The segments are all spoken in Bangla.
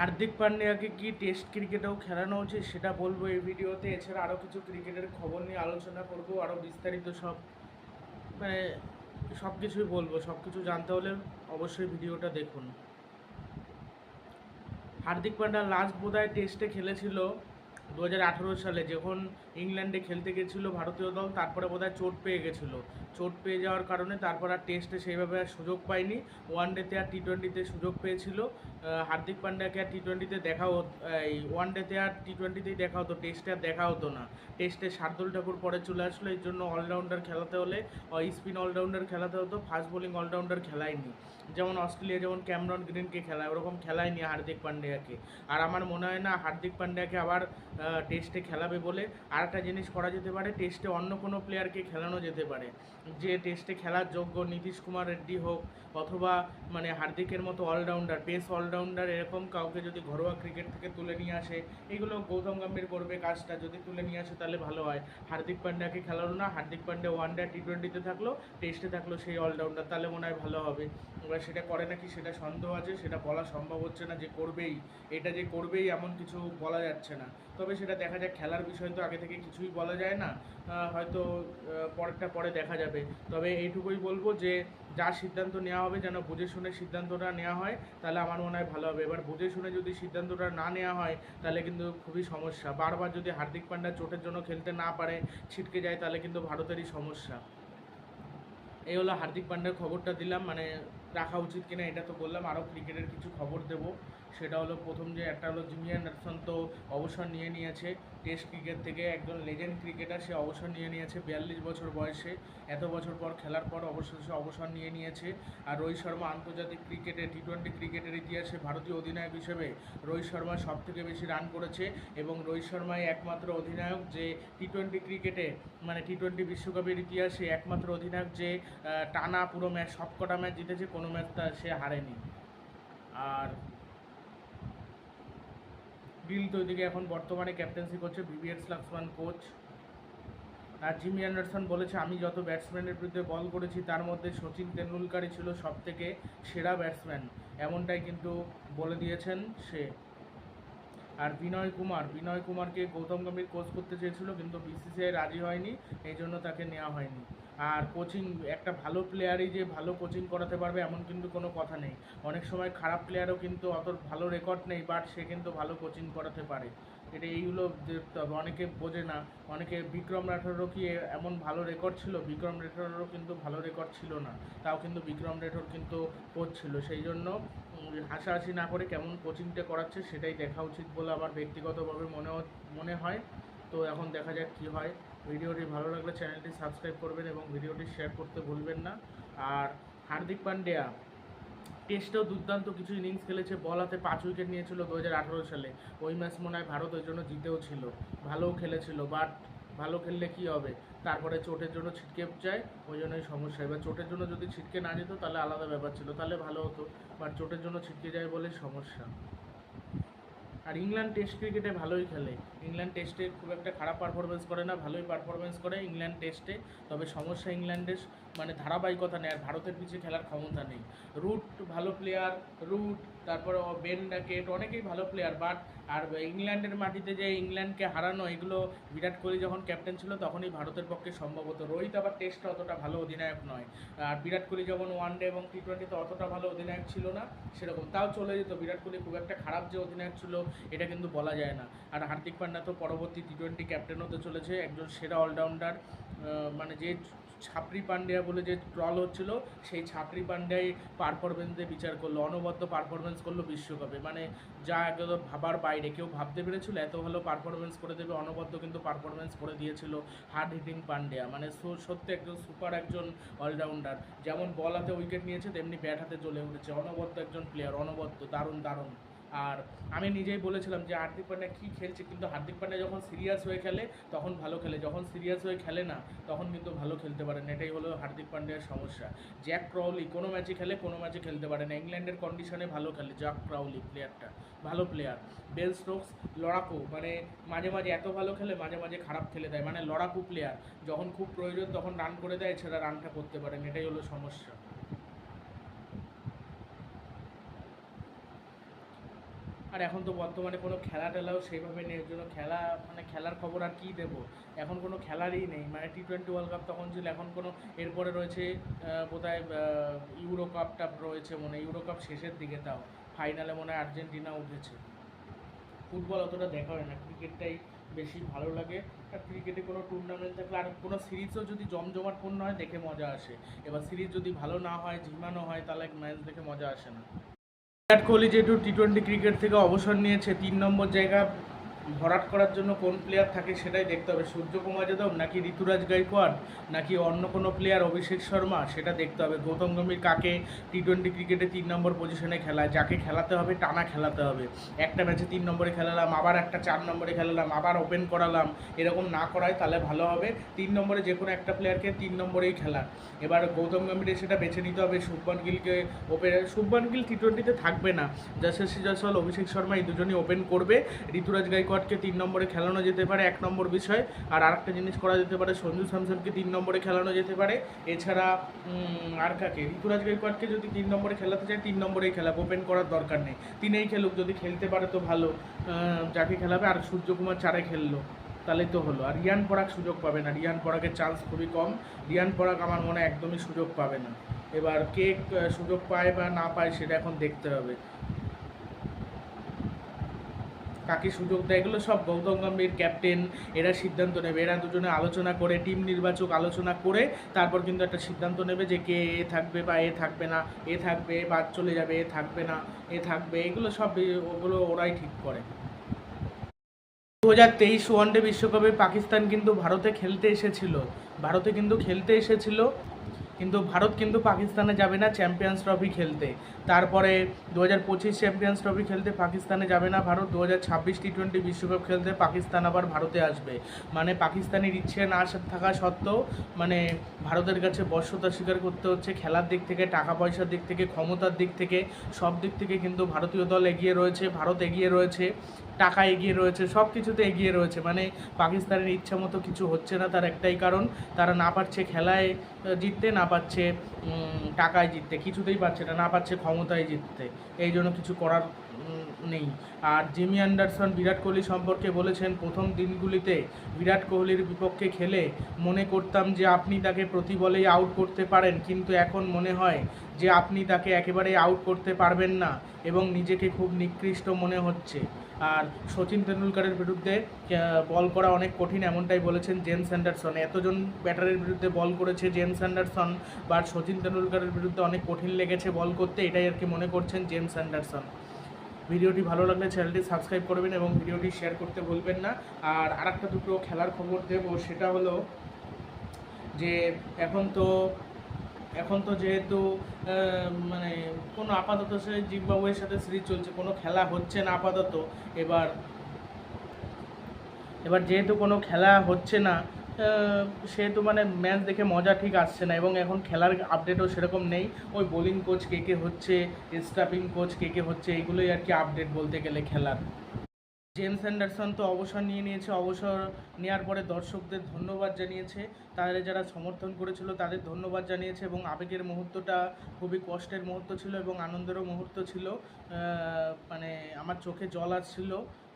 হার্দিক পান্ডিয়াকে কি টেস্ট ক্রিকেটেও খেলানো উচিত সেটা বলব এই ভিডিওতে। এছাড়া আরও কিছু ক্রিকেটের খবর নিয়ে আলোচনা করব আরও বিস্তারিত সব মানে সব কিছুই বলব। সব কিছু জানতে হলে অবশ্যই ভিডিওটা দেখুন। হার্দিক পান্ডা লাস্ট বোধহয় টেস্টে খেলেছিল দু হাজার আঠেরো সালে যখন ইংল্যান্ডে খেলতে গেছিল ভারতীয় দল, তারপরে বোধহয় চোট পেয়ে গেছিল। চোট পেয়ে যাওয়ার কারণে তারপর আর টেস্টে সেইভাবে আর সুযোগ পায়নি। ওয়ান ডেতে আর টি টোয়েন্টিতে সুযোগ পেয়েছিল। হার্দিক পান্ডাকে আর টি টোয়েন্টিতে দেখা হতো, এই ওয়ান ডেতে আর টি টোয়েন্টিতেই দেখা হতো টেস্টে আর দেখা হতো না। টেস্টে শার্দুল ঠাকুর পরে চলে আসলো, এর জন্য অলরাউন্ডার খেলাতে হলে স্পিন অলরাউন্ডার খেলাতে হতো ফাস্ট বোলিং অলরাউন্ডার খেলায়নি। যেমন অস্ট্রেলিয়া, যেমন ক্যামরন গ্রিনকে খেলায়, ওরকম খেলায়নি হার্দিক পান্ডিয়াকে। আর আমার মনে হয় না, হার্দিক পান্ডিয়াকে আবার টেস্টে খেলাবে বলে আর একটা জিনিস করা যেতে পারে টেস্টে অন্য কোনো প্লেয়ারকে খেলানো যেতে পারে। যে টেস্টে খেলার যোগ্য নীতিশ কুমার রেড্ডি হোক অথবা মানে হার্দিকের মতো অলরাউন্ডার পেস অলরাউন্ডার এরকম কাউকে যদি ঘরোয়া ক্রিকেট থেকে তুলে নিয়ে আসে এগুলো গৌতম গম্ভীর করবে কাজটা। যদি তুলে নিয়ে আসে তাহলে ভালো হয়। হার্দিক পান্ডিয়াকে খেলালো না, Hardik Pandya one day T টোয়েন্টিতে থাকল টেস্টে থাকল সেই অলরাউন্ডার তাহলে মনে হয় ভালো হবে। এবার সেটা করে নাকি সেটা সন্দেহ আছে, সেটা বলা সম্ভব হচ্ছে না যে করবেই। এটা যে করবেই এমন কিছু বলা যাচ্ছে না। তবে সেটা দেখা যায় খেলার বিষয় তো আগে থেকে কিছুই বলা যায় না। হয়তো পরেরটা পরে দেখা যাবে। তবে এইটুকুই বলব যে যা সিদ্ধান্ত নেওয়া হবে যেন বুঝে শুনে সিদ্ধান্তটা নেওয়া হয়, তাহলে আমার মনে হয় ভালো হবে। এবার বুঝে শুনে যদি সিদ্ধান্তটা না নেওয়া হয়, তাহলে কিন্তু খুবই সমস্যা। বারবার যদি হার্দিক পান্ডা চোটের জন্য খেলতে না পারে, ছিটকে যায়, তাহলে কিন্তু ভারতেরই সমস্যা। এই হলো হার্দিক পান্ডার খবরটা দিলাম মানে রাখা উচিত কিনা এটা তো বললাম, আরও ক্রিকেটের কিছু খবর দেব। সেটা হলো প্রথম যে একটা হলো জিমি অ্যান্ডারসন তো অবসর নিয়ে নিয়েছে। টেস্ট ক্রিকেট থেকে একজন লেজেন্ড ক্রিকেটার সে অবসর নিয়ে নিয়েছে বিয়াল্লিশ বছর বয়সে। এত বছর পর খেলার পর অবশেষে অবসর নিয়ে নিয়েছে। আর রোহিত শর্মা আন্তর্জাতিক ক্রিকেটে টি টোয়েন্টি ক্রিকেটের ইতিহাসে ভারতীয় অধিনায়ক হিসেবে রোহিত শর্মা সব থেকে বেশি রান করেছে এবং রোহিত শর্মাই একমাত্র অধিনায়ক যে টি টোয়েন্টি ক্রিকেটে মানে টি টোয়েন্টি বিশ্বকাপের ইতিহাসে একমাত্র অধিনায়ক যে টানা পুরো ম্যাচ, সবকটা ম্যাচ জিতেছে, কোনো ম্যাচ সে হারেনি। আর গিল তো ওইদিকে এখন বর্তমানে ক্যাপ্টেন্সি করছে ভিভিএস লাক্সমান কোচ আর জিমি অ্যান্ডারসন বলেছে, আমি যত ব্যাটসম্যানের বিরুদ্ধে বল করেছি, তার মধ্যে সচিন তেন্ডুলকারই ছিল সব থেকে সেরা ব্যাটসম্যান এমনটাই কিন্তু বলে দিয়েছেন সে। আর বিনয় কুমার, বিনয় কুমারকে গৌতম গম্ভীর কোচ করতে চেয়েছিল, কিন্তু বিসিসিআই রাজি হয়নি, এই জন্য তাকে নেওয়া হয়নি। আর কোচিং একটা ভালো প্লেয়ারই যে ভালো কোচিং করাতে পারবে এমন কিন্তু কোনো কথা নেই। অনেক সময় খারাপ প্লেয়ারও কিন্তু অত ভালো রেকর্ড নেই বাট সে কিন্তু ভালো কোচিং করাতে পারে। এটা এইগুলো হবে অনেকে বোঝে না। অনেকে বিক্রম রাঠোরও কি এমন ভালো রেকর্ড ছিল? বিক্রম রাঠোরেরও কিন্তু ভালো রেকর্ড ছিল না। তাও কিন্তু বিক্রম রাঠোর কিন্তু কোচ ছিল। সেই জন্য হাসাহাসি না করে কেমন কোচিংটা করাচ্ছে সেটাই দেখা উচিত বলে আমার ব্যক্তিগতভাবে মনে মনে হয়। তো এখন দেখা যাক কী হয়। ভিডিওটি ভালো লাগলে চ্যানেলটি সাবস্ক্রাইব করবেন এবং ভিডিওটি শেয়ার করতে ভুলবেন না। আর হার্দিক পান্ডিয়া টেস্টেও দুর্দান্ত কিছু ইনিংস খেলেছে, বল হাতে পাঁচ উইকেট নিয়েছিল দু হাজার আঠারো সালে। ওই ম্যাচ মনে হয় ভারত ওই জন্য জিতেও ছিল। ভালোও খেলেছিল বাট ভালো খেললে কি হবে? তারপরে চোটের জন্য ছিটকে যায়, ওই জন্যই সমস্যা। এবার চোটের জন্য যদি ছিটকে না যেত, তাহলে আলাদা ব্যাপার ছিল, তাহলে ভালো হতো বাট চোটের জন্য ছিটকে যায় বলেই সমস্যা। আর ইংল্যান্ড টেস্ট ক্রিকেটে ভালোই খেলে। ইংল্যান্ড টেস্টে খুব একটা খারাপ পারফরমেন্স করে না, ভালোই পারফরমেন্স করে ইংল্যান্ড টেস্টে তবে সমস্যা ইংল্যান্ডের মানে ধারাবাহিকতা নেই, আর ভারতের পিছিয়ে খেলার ক্ষমতা নেই। রুট ভালো প্লেয়ার রুট, তারপর বেন ডাকেট অনেকেই ভালো প্লেয়ার বাট আর ইংল্যান্ডের মাটিতে যে ইংল্যান্ডকে হারানো, এগুলো বিরাট কোহলি যখন ক্যাপ্টেন ছিল, তখনই ভারতের পক্ষে সম্ভব হতো। রোহিত আবার টেস্টে অতটা ভালো অধিনায়ক নয়। আর বিরাট কোহলি যখন ওয়ান ডে এবং টি টোয়েন্টিতে অতটা ভালো অধিনায়ক ছিল না, সেরকম। তাও চলে যেত। বিরাট কোহলি খুব একটা খারাপ যে অধিনায়ক ছিল, এটা কিন্তু বলা যায় না। আর হার্দিক পান্ডা তো পরবর্তী টি টোয়েন্টি ক্যাপ্টেন হতে চলেছে, একজন সেরা অলরাউন্ডার মানে যে ছাপরি পান্ডিয়া বলে যে ট্রল হচ্ছিল, সেই ছাপরি পান্ডিয়াই পারফরমেন্স দিয়ে বিচার করল, অনবদ্য পারফরমেন্স করল বিশ্বকাপে। মানে যা একদম ভাবার বাইরে। কেউ ভাবতে পেরেছিল এত ভালো পারফরমেন্স করে দেবে, অনবদ্য কিন্তু পারফরমেন্স করে দিয়েছিল হার্ড হিটিং পান্ডিয়া। মানে সত্যি একজন সুপার একজন অলরাউন্ডার যেমন বল হাতে উইকেট নিয়েছে, তেমনি ব্যাট হাতে জ্বলে উঠেছে। অনবদ্য একজন প্লেয়ার অনবদ্য, দারুণ দারুণ। আর আমি নিজেই বলেছিলাম যে হার্দিক পান্ডিয়া কী খেলছে, কিন্তু হার্দিক পান্ডিয়া যখন সিরিয়াস হয়ে খেলে, তখন ভালো খেলে। যখন সিরিয়াস হয়ে খেলে না, তখন কিন্তু ভালো খেলতে পারে না এটাই হলো হার্দিক পান্ডিয়ার সমস্যা। জ্যাক ক্রাউলি কোনো ম্যাচে খেলে, কোনো ম্যাচে খেলতে পারে না। ইংল্যান্ডের কন্ডিশনে ভালো খেলে জ্যাক ক্রাউলি প্লেয়ারটা ভালো প্লেয়ার বেল স্টোকস, লড়াকু মানে মাঝে মাঝে এত ভালো খেলে, মাঝে মাঝে খারাপ খেলে দেয়। মানে লড়াকু প্লেয়ার যখন খুব প্রয়োজন, তখন রান করে দেয়, এছাড়া রানটা করতে পারেন। এটাই হলো সমস্যা। আর এখন তো বর্তমানে কোনো খেলা টেলাও সেইভাবে নেই জন্য খেলা মানে খেলার খবর আর কী দেবো? এখন কোনো খেলারই নেই মানে টি টোয়েন্টি ওয়ার্ল্ড কাপ তখন ছিল, এখন কোনো, এরপরে রয়েছে বোধহয় ইউরো কাপটা রয়েছে মনে ইউরো কাপ শেষের দিকে তাও ফাইনালে মনে হয় আর্জেন্টিনা উঠেছে। ফুটবল অতটা দেখা হয় না, ক্রিকেটটাই বেশি ভালো লাগে, আর ক্রিকেটে কোনো টুর্নামেন্ট থাকলে, আর কোনো সিরিজও যদি জমজমাটপূর্ণ হয়, দেখে মজা আসে। এবার সিরিজ যদি ভালো না হয়, ঝিমানো হয়, তাহলে ম্যাচ দেখে মজা আসে না। বিরাট কোহলি যেহেতু টি টোয়েন্টি ক্রিকেট থেকে অবসর নিয়েছে তিন নম্বর জায়গা ভরাট করার জন্য কোন প্লেয়ার থাকে সেটাই দেখতে হবে। সূর্যকুমার যাদব নাকি ঋতুরাজ গাইকোয়াড় নাকি অন্য কোনো প্লেয়ার অভিষেক শর্মা সেটা দেখতে হবে। গৌতম গম্ভীর কাকে টি টোয়েন্টি ক্রিকেটে তিন নম্বর পজিশনে খেলায়? যাকে খেলাতে হবে, টানা খেলাতে হবে। একটা ম্যাচে তিন নম্বরে খেলালাম, আবার একটা চার নম্বরে খেলালাম, আবার ওপেন করালাম, এরকম না করায় তাহলে ভালো হবে। তিন নম্বরে যে কোনো একটা প্লেয়ারকে তিন নম্বরেই খেলা। এবার গৌতম গম্ভীরের সেটা বেছে নিতে হবে। শুভমান গিলকে ওপেন শুভমান গিল টি টোয়েন্টিতে থাকবে না। যশস্বী জয়সওয়াল, অভিষেক শর্মা এই দুজনই ওপেন করবে। ঋতুরাজ গাইকোয়াড়কে তিন নম্বরে খেলানো যেতে পারে, এক নম্বর বিষয়। আর আরেকটা জিনিস করা যেতে পারে, সঞ্জু স্যামসনকে তিন নম্বরে খেলানো যেতে পারে। এছাড়া আর কাকে? ঋতুরাজ গাইকোয়াড়কে যদি তিন নম্বরে খেলাতে চায়, তিন নম্বরেই খেলা ওপেন করার দরকার নেই। তিনেই খেলুক, যদি খেলতে পারে তো ভালো। যাকে খেলাবে, আর সূর্যকুমার চারে খেললো তাহলেই তো হলো। আর রিয়ান পরাগ সুযোগ পাবে না। রিয়ান পরাগের চান্স খুবই কম। রিয়ান পরাগ আমার মনে একদমই সুযোগ পাবে না। এবার কে সুযোগ পায় বা না পায়, সেটা এখন দেখতে হবে। কাকে সুযোগ দেয়, এগুলো সব গৌতম গম্ভীর, ক্যাপ্টেন, এরা সিদ্ধান্ত নেবে। এরা দুজনে আলোচনা করে, টিম নির্বাচক আলোচনা করে, তারপর কিন্তু একটা সিদ্ধান্ত নেবে যে কে এ থাকবে বা এ থাকবে না, এ থাকবে বাদ চলে যাবে, এ থাকবে না, এ থাকবে, এগুলো সব ওগুলো ওরাই ঠিক করে। দু হাজার তেইশ ওয়ানডে বিশ্বকাপে পাকিস্তান কিন্তু ভারতে খেলতে এসেছিল। ভারতে কিন্তু খেলতে এসেছিল। কিন্তু ভারত কিন্তু পাকিস্তানে যাবে না চ্যাম্পিয়ন্স ট্রফি খেলতে। তারপরে দু হাজার পঁচিশ চ্যাম্পিয়ন্স ট্রফি খেলতে পাকিস্তানে যাবে না ভারত দু হাজার ছাব্বিশ টি টোয়েন্টি বিশ্বকাপ খেলতে পাকিস্তান আবার ভারতে আসবে। মানে পাকিস্তানের ইচ্ছে না থাকা সত্ত্বেও মানে ভারতের কাছে বর্ষতা স্বীকার করতে হচ্ছে খেলার দিক থেকে টাকা পয়সার দিক থেকে, ক্ষমতার দিক থেকে, সব দিক থেকে কিন্তু ভারতীয় দল এগিয়ে রয়েছে, ভারত এগিয়ে রয়েছে। টাকা এগিয়ে রয়েছে সব কিছুতে এগিয়ে রয়েছে। মানে পাকিস্তানের ইচ্ছা মতো কিছু হচ্ছে না তার একটাই কারণ, তারা না পারছে খেলায় জিততে, না পারছে টাকায় জিততে, কিছুতেই পারছে না না পারছে ক্ষমতায় জিততে। এই জন্য কিছু করার নেই। আর জিমি অ্যান্ডারসন, বিরাট কোহলি সম্পর্কে বলেছেন, প্রথম দিনগুলিতে বিরাট কোহলির বিপক্ষে খেলে মনে করতাম যে আপনি তাকে প্রতি বলেই আউট করতে পারেন, কিন্তু এখন মনে হয় যে আপনি তাকে একেবারেই আউট করতে পারবেন না এবং নিজেকে খুব নিকৃষ্ট মনে হচ্ছে। আর সচিন তেন্ডুলকারের বিরুদ্ধে বল করা অনেক কঠিন, এমনটাই বলেছেন জেমস অ্যান্ডারসন। এতজন ব্যাটারের বিরুদ্ধে বল করেছে জেমস অ্যান্ডারসন, বা সচিন তেন্ডুলকারের বিরুদ্ধে অনেক কঠিন লেগেছে বল করতে, এটাই আর কি মনে করছেন জেমস অ্যান্ডারসন। ভিডিওটি ভালো লাগলে চ্যানেলটি সাবস্ক্রাইব করবেন এবং ভিডিওটি শেয়ার করতে ভুলবেন না। আর আরেকটা দুটো খেলার খবর দেব, সেটা হলো যে এখন তো এখন তো যেহেতু মানে কোনো আপাতত সে জিম্বাবুয়ের সাথে সিরিজ চলছে, কোনো খেলা হচ্ছে না আপাতত। এবার এবার যেহেতু কোনো খেলা হচ্ছে না সেহেতু মানে ম্যাচ দেখে মজা ঠিক আসছে না এবং এখন খেলার আপডেটও সেরকম নেই। ওই বোলিং কোচ কে কে হচ্ছে স্টাফিং কোচ কে কে হচ্ছে, এইগুলোই আর কি আপডেট বলতে গেলে খেলার। জেমস অ্যান্ডারসন তো অবসর নিয়ে নিয়েছে, অবসর নেওয়ার পরে দর্শকদের ধন্যবাদ জানিয়েছে। তাদের যারা সমর্থন করেছিল তাদের ধন্যবাদ জানিয়েছে এবং আবেগের মুহূর্তটা খুবই কষ্টের মুহূর্ত ছিল এবং আনন্দেরও মুহূর্ত ছিল। মানে আমার চোখে জল আসছিল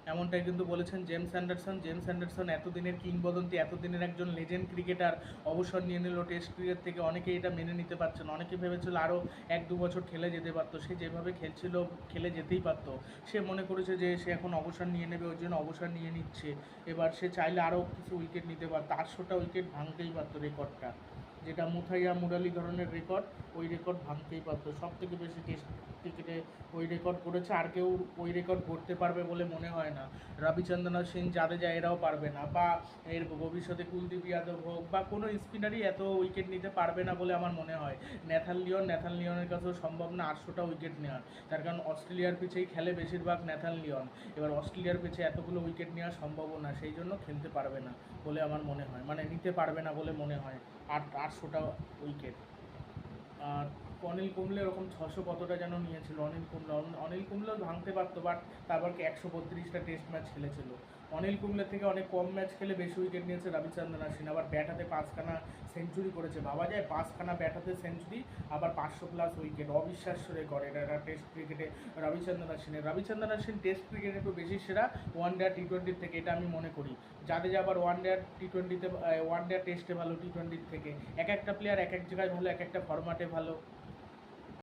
এমনটাই কিন্তু বলেছেন জেমস অ্যান্ডারসন। জেমস অ্যান্ডারসন এতদিনের কিংবদন্তি, এতদিনের একজন লেজেন্ড ক্রিকেটার অবসর নিয়ে নিল টেস্ট ক্রিকেট থেকে। অনেকে এটা মেনে নিতে পারছেন, অনেকে ভেবেছিল আরও এক দু বছর খেলে যেতে পারতো। সে যেভাবে খেলছিল, খেলে যেতেই পারতো। সে মনে করেছে যে সে এখন অবসর নিয়ে নেবে, ওই জন্য অবসর নিয়ে নিচ্ছে। এবার সে চাইলে আরও কিছু উইকেট নিতে পারতো আটশোটা উইকেট ভাঙতেই পারতো রেকর্ডটা যেটা মুথাইয়া মুরালি ধরনের রেকর্ড ওই রেকর্ড ভাঙতেই পারতো। সব থেকে বেশি টেস্ট ক্রিকেটে ওই রেকর্ড করেছে, আর কেউ ওই রেকর্ড করতে পারবে বলে মনে হয় না। রবিচন্দ্রন সিং জাদেজা এরাও পারবে না, বা এর ভবিষ্যতে কুলদীপ যাদব হোক, বা কোনো স্পিনারই এত উইকেট নিতে পারবে না বলে আমার মনে হয়। ন্যাথান লিওন ন্যাথান লিওনের কাছেও সম্ভব না আটশোটা উইকেট নেওয়ার। তার কারণ অস্ট্রেলিয়ার পিছেই খেলে বেশিরভাগ ন্যাথান লিওন। এবার অস্ট্রেলিয়ার পিছে এতগুলো উইকেট নেওয়া সম্ভবও না, সেই জন্য খেলতে পারবে না বলে আমার মনে হয়। মানে নিতে পারবে না বলে মনে হয়। আট আট আটশোটা উইকেট আর অনিল কুম্বলে ওরকম ছশো কতটা যেন নিয়েছিল অনিল কুম্বলে। অনিল কুম্বলেও ভাঙতে পারতো বাট তারপর একশো বত্রিশটা টেস্ট ম্যাচ খেলেছিল। অনিল কুম্বলের থেকে অনেক কম ম্যাচ খেলে বেশি উইকেট নিয়েছে রবিচন্দ্রন অশ্বিন আবার ব্যাট হাতে পাঁচখানা সেঞ্চুরি করেছে। ভাবা যায়, পাঁচখানা ব্যাট হাতে সেঞ্চুরি আবার পাঁচশো প্লাস উইকেট। অবিশ্বাস্য রেকর্ড এটা টেস্ট ক্রিকেটে রবিচন্দ্রন অশ্বিনের রবিচন্দ্রন অশ্বিন টেস্ট ক্রিকেটে একটু বেশি সেরা ওয়ান ডে টি টোয়েন্টির থেকে, এটা আমি মনে করি। যাদের আবার ওয়ান ডে টি টোয়েন্টিতে ওয়ান ডে টেস্টে ভালো টি টোয়েন্টির থেকে। এক একটা প্লেয়ার এক এক জায়গায় ভালো, এক একটা ফরম্যাটে ভালো।